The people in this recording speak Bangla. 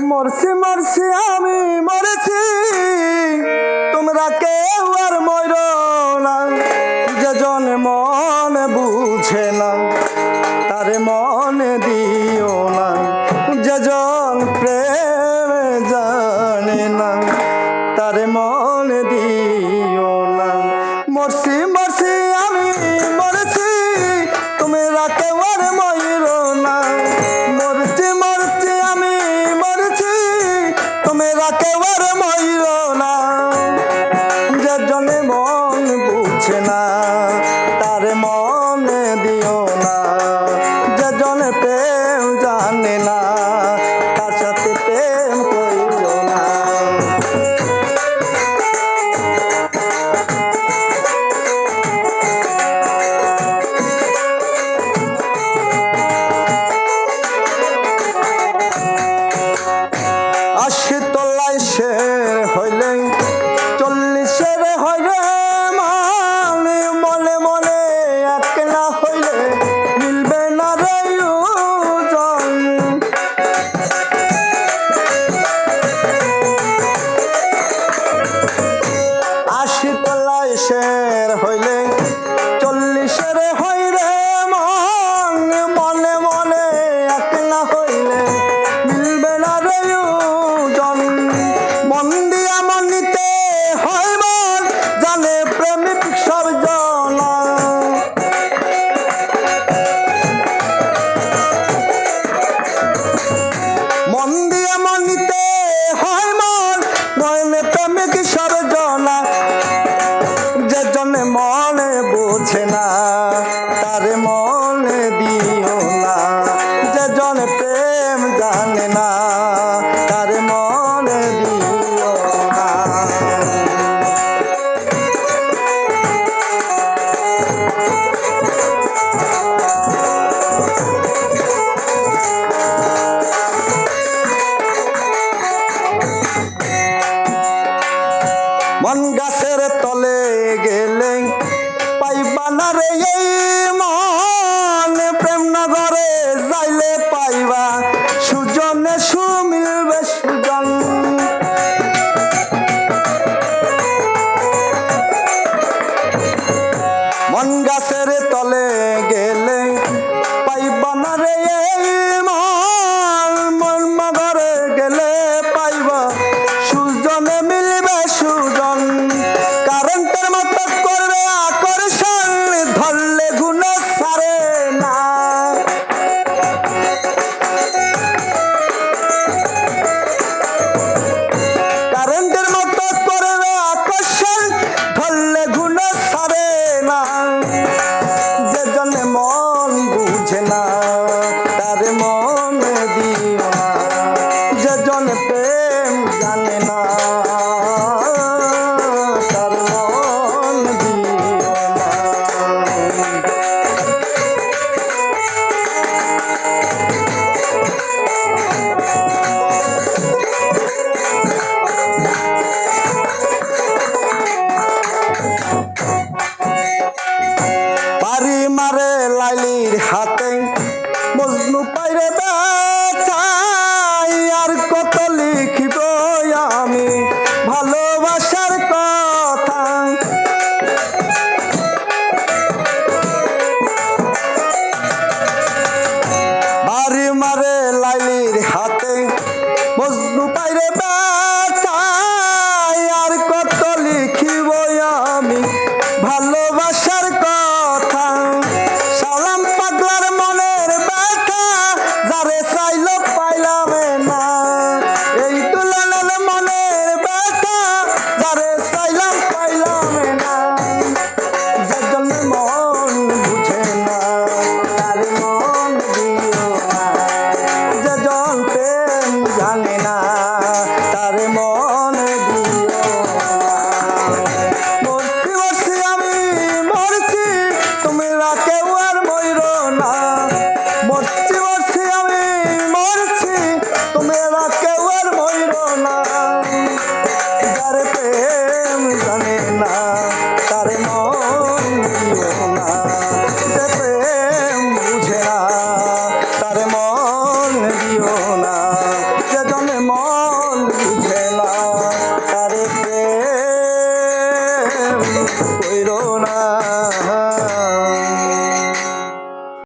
মরছি মরছি, আমি মরেছি। তোমরা কেউ আর মর না। যে জন মন বুঝে না, তার মনে দিও হইলে প্রেমিক যে জনে মনে বোঝে না। মন গাছের তলে গেলে পাইবানা রে এই মন। প্রেম নগরে যাইলে পাইবা। সুজনে সুমিলবে সুজন। মন গাছের তলে